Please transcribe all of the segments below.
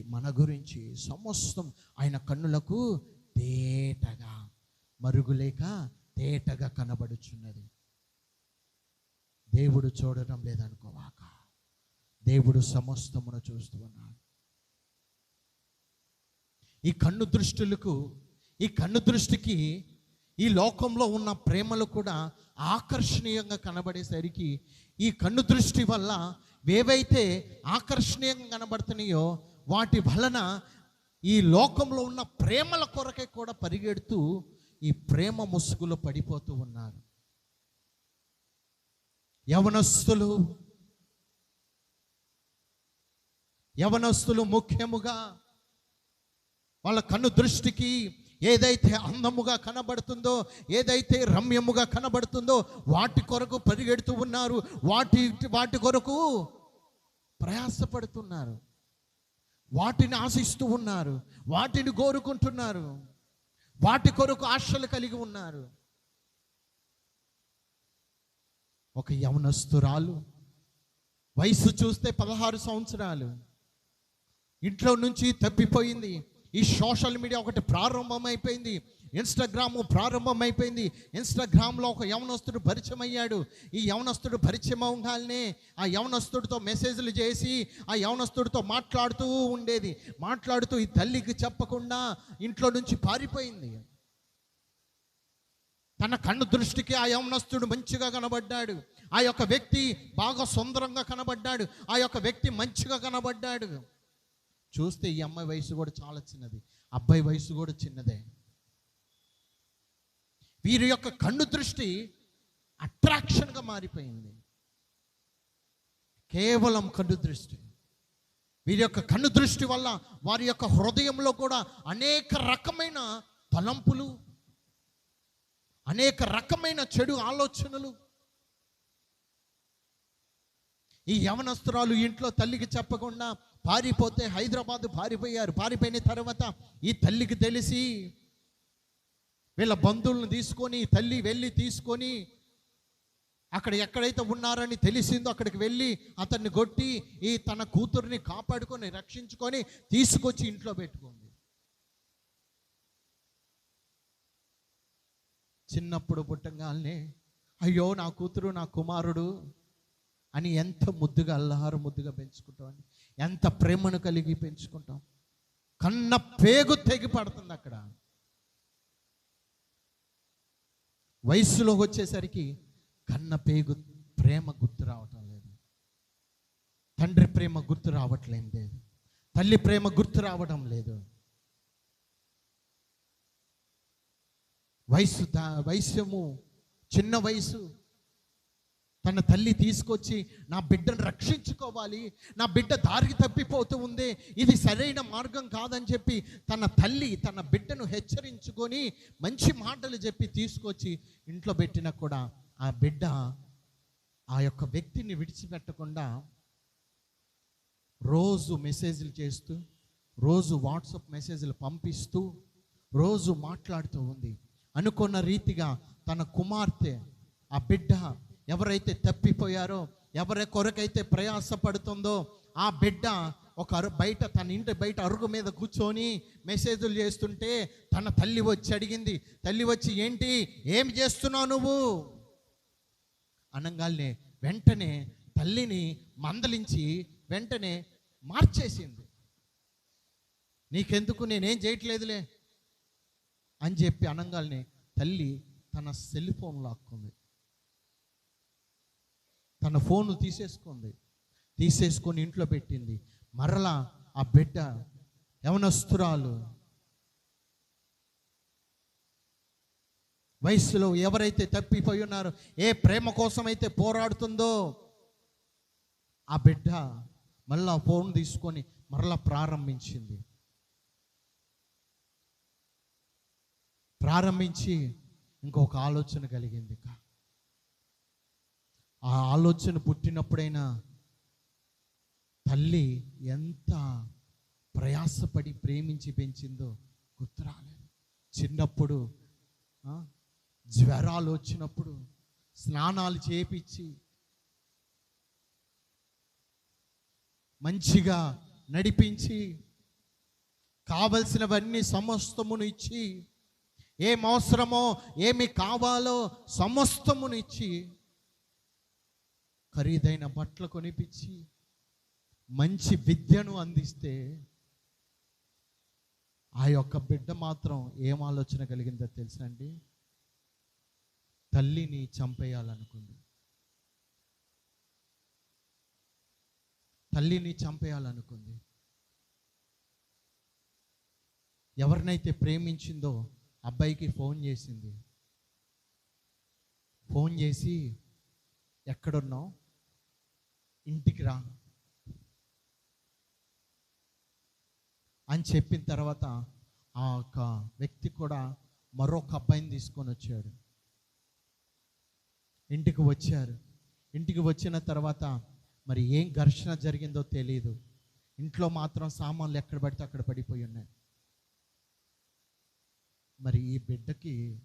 మన గురించి సమస్తం ఆయన కన్నులకు తేటగా మరుగులేక తేటగా కనబడుచున్నది. దేవుడు చూడడం లేదనుకోవాక దేవుడు సమస్తమును చూస్తూ ఉన్నాడు. ఈ కన్ను దృష్టిలకు ఈ కన్ను దృష్టికి ఈ లోకంలో ఉన్న ప్రేమలు కూడా ఆకర్షణీయంగా కనబడేసరికి ఈ కన్ను దృష్టి వల్ల ఏవైతే ఆకర్షణీయంగా కనబడుతున్నాయో వాటి వలన ఈ లోకంలో ఉన్న ప్రేమల కొరకే కూడా పరిగెడుతూ ఈ ప్రేమ ముసుగులో పడిపోతూ ఉన్నారు. యవనస్తులు యవనస్తులు ముఖ్యముగా వాళ్ళ కన్ను దృష్టికి ఏదైతే అందముగా కనబడుతుందో ఏదైతే రమ్యముగా కనబడుతుందో వాటి కొరకు పరిగెడుతూ ఉన్నారు. వాటి వాటి కొరకు ప్రయాసపడుతున్నారు. వాటిని ఆశిస్తూ ఉన్నారు వాటిని కోరుకుంటున్నారు వాటి కొరకు ఆశలు కలిగి ఉన్నారు. ఒక యవనస్తురాలు వయసు చూస్తే పదహారు సంవత్సరాలు ఇంట్లో నుంచి తప్పిపోయింది. ఈ సోషల్ మీడియా ఒకటి ప్రారంభమైపోయింది. ఇన్స్టాగ్రామ్ ప్రారంభమైపోయింది. ఇన్స్టాగ్రామ్లో ఒక యవనస్తుడు పరిచయం అయ్యాడు ఈ యవనస్తుడు పరిచయం అవగానే ఆ యవనస్తుడితో మెసేజ్లు చేసి ఆ యవనస్తుడితో మాట్లాడుతూ ఉండేది. మాట్లాడుతూ ఈ తల్లికి చెప్పకుండా ఇంట్లో నుంచి పారిపోయింది. తన కన్ను దృష్టికి ఆ యవనస్తుడు మంచిగా కనబడ్డాడు. ఆ యొక్క వ్యక్తి బాగా సుందరంగా కనబడ్డాడు. ఆ యొక్క వ్యక్తి మంచిగా కనబడ్డాడు. చూస్తే ఈ అమ్మాయి వయసు కూడా చాలా చిన్నది. అబ్బాయి వయసు కూడా చిన్నదే. వీరి యొక్క కన్ను దృష్టి అట్రాక్షన్గా మారిపోయింది. కేవలం కన్ను దృష్టి. వీరి యొక్క కన్ను దృష్టి వల్ల వారి యొక్క హృదయంలో కూడా అనేక రకమైన తలంపులు అనేక రకమైన చెడు ఆలోచనలు. ఈ యవనస్తురాలు ఇంట్లో తల్లికి చెప్పకుండా పారిపోతే హైదరాబాద్ పారిపోయారు. పారిపోయిన తర్వాత ఈ తల్లికి తెలిసి వీళ్ళ బంధువులను తీసుకొని తల్లి వెళ్ళి తీసుకొని అక్కడ ఎక్కడైతే ఉన్నారని తెలిసిందో అక్కడికి వెళ్ళి అతన్ని కొట్టి ఈ తన కూతుర్ని కాపాడుకొని రక్షించుకొని తీసుకొచ్చి ఇంట్లో పెట్టుకుంది. చిన్నప్పుడు పుట్టంగానే అయ్యో నా కూతురు నా కుమారుడు అని ఎంత ముద్దుగా అల్లహారు ముద్దుగా పెంచుకుంటాం. ఎంత ప్రేమను కలిగి పెంచుకుంటాం. కన్న పేగు తెగి పడుతుంది అక్కడ. వయస్సులోకి వచ్చేసరికి కన్న పేగు ప్రేమ గుర్తు రావటం లేదు. తండ్రి ప్రేమ గుర్తు రావట్లేం లేదు. తల్లి ప్రేమ గుర్తు రావడం లేదు. వయసు దా- వయస్యము చిన్న వయసు తన తల్లి తీసుకొచ్చి నా బిడ్డను రక్షించుకోవాలి. నా బిడ్డ దారికి తప్పిపోతూ ఉంది. ఇది సరైన మార్గం కాదని చెప్పి తన తల్లి తన బిడ్డను హెచ్చరించుకొని మంచి మాటలు చెప్పి తీసుకొచ్చి ఇంట్లో పెట్టినా కూడా ఆ బిడ్డ ఆ యొక్క వ్యక్తిని విడిచిపెట్టకుండా రోజు మెసేజ్లు చేస్తూ రోజు వాట్సాప్ మెసేజ్లు పంపిస్తూ రోజు మాట్లాడుతూ ఉంది. అనుకున్న రీతిగా తన కుమార్తె ఆ బిడ్డ ఎవరైతే తప్పిపోయారో ఎవరి కొరకైతే ప్రయాసపడుతుందో ఆ బిడ్డ ఒక అరు బయట తన ఇంటి బయట అరుగు మీద కూర్చొని మెసేజ్లు చేస్తుంటే తన తల్లి వచ్చి అడిగింది తల్లి వచ్చి ఏంటి? ఏం చేస్తున్నావు నువ్వు? అనగానే వెంటనే తల్లిని మందలించి వెంటనే మార్చేసింది. నీకెందుకు? నేనేం చేయట్లేదులే అని చెప్పి అనగానే తల్లి తన సెల్ ఫోన్ లాక్కుంది. తన ఫోన్ తీసేసుకుంది. తీసేసుకొని ఇంట్లో పెట్టింది. మరలా ఆ బిడ్డ యవనస్తురాలు వయసులో ఎవరైతే తప్పిపోయి ఉన్నారో ఏ ప్రేమ కోసం అయితే పోరాడుతుందో ఆ బిడ్డ మళ్ళా ఫోన్ తీసుకొని మరలా ప్రారంభించింది. ప్రారంభించి ఇంకొక ఆలోచన కలిగింది. కా ఆ ఆలోచన పుట్టినప్పుడైనా తల్లి ఎంత ప్రయాసపడి ప్రేమించి పెంచిందో గుర్తురాలేదు. చిన్నప్పుడు జ్వరాలు వచ్చినప్పుడు స్నానాలు చేపించి మంచిగా నడిపించి కావలసినవన్నీ సమస్తమును ఇచ్చి ఏం అవసరమో ఏమి కావాలో సమస్తమును ఇచ్చి ఖరీదైన బట్టలు కొనిపించి మంచి విద్యను అందిస్తే ఆ యొక్క బిడ్డ మాత్రం ఏం ఆలోచన కలిగిందో తెలుసా అండి? తల్లిని చంపేయాలనుకుంది. తల్లిని చంపేయాలనుకుంది. ఎవరినైతే ప్రేమించిందో అబ్బాయికి ఫోన్ చేసింది. ఫోన్ చేసి ఎక్కడున్నావు? ఇంటికి రా అని చెప్పిన తర్వాత ఆ యొక్క వ్యక్తి కూడా మరొక అబ్బాయిని తీసుకొని వచ్చాడు. ఇంటికి వచ్చారు. ఇంటికి వచ్చిన తర్వాత మరి ఏం ఘర్షణ జరిగిందో తెలియదు ఇంట్లో మాత్రం సామాన్లు ఎక్కడ పడితే అక్కడ పడిపోయి ఉన్నాయి. మరి ఈ బిడ్డకి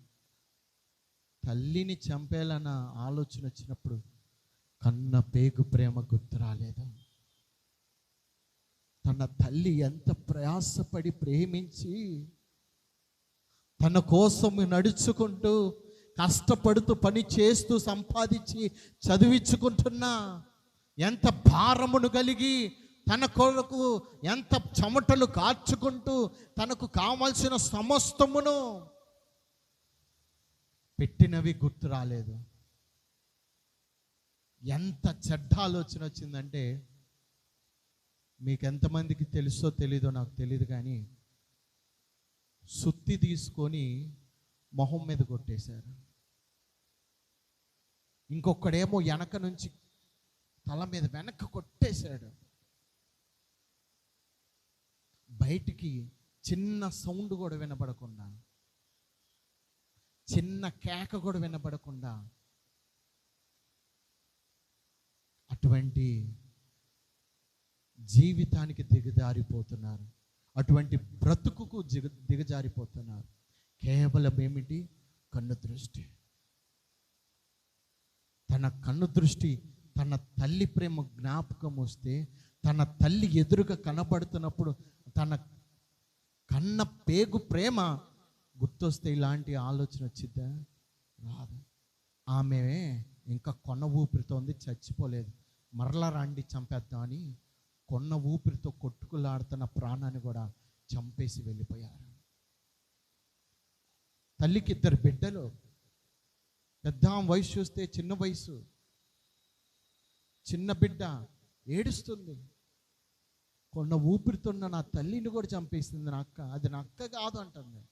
తల్లిని చంపేయాలన్న ఆలోచన వచ్చినప్పుడు కన్న పేగు ప్రేమ గుర్తు రాలేదు? తన తల్లి ఎంత ప్రయాసపడి ప్రేమించి తన కోసం నడుచుకుంటూ కష్టపడుతూ పని చేస్తూ సంపాదించి చదివించుకుంటున్నా ఎంత భారమును కలిగి తన కొరకు ఎంత చెమటలు కాచుకుంటూ తనకు కావాల్సిన సమస్తమును పెట్టినవి గుర్తు రాలేదు. ఎంత చెడ్డ ఆలోచన వచ్చిందంటే మీకు ఎంతమందికి తెలుసో తెలీదో నాకు తెలియదు కానీ సుత్తి తీసుకొని మొహం మీద కొట్టేశారు. ఇంకొకడేమో వెనక నుంచి తల మీద వెనక కొట్టేశాడు. బయటికి చిన్న సౌండ్ కూడా వినపడకుండా చిన్న కేక కూడా వినపడకుండా అటువంటి జీవితానికి దిగజారిపోతున్నారు. అటువంటి బ్రతుకుకు దిగ దిగజారిపోతున్నారు. కేవలం ఏమిటి? కన్ను దృష్టి. తన కన్ను దృష్టి తన తల్లి ప్రేమ జ్ఞాపకం వస్తే తన తల్లి ఎదురుగా కనబడుతున్నప్పుడు తన కన్న పేగు ప్రేమ గుర్తొస్తే ఇలాంటి ఆలోచన వచ్చిద్దా? రాదు. ఆమె ఇంకా కొన ఊపిరితో ఉంది చచ్చిపోలేదు. మరలా రాండి చంపేద్దామని కొన్న ఊపిరితో కొట్టుకులాడుతున్న ప్రాణాన్ని కూడా చంపేసి వెళ్ళిపోయారు. తల్లికి ఇద్దరు బిడ్డలు పెద్ద వయసు చూస్తే చిన్న వయసు చిన్న బిడ్డ ఏడుస్తుంది. కొన్న ఊపిరితోన్న నా తల్లిని కూడా చంపేసింది నా అక్క అది నా అక్క కాదు అంటుంది.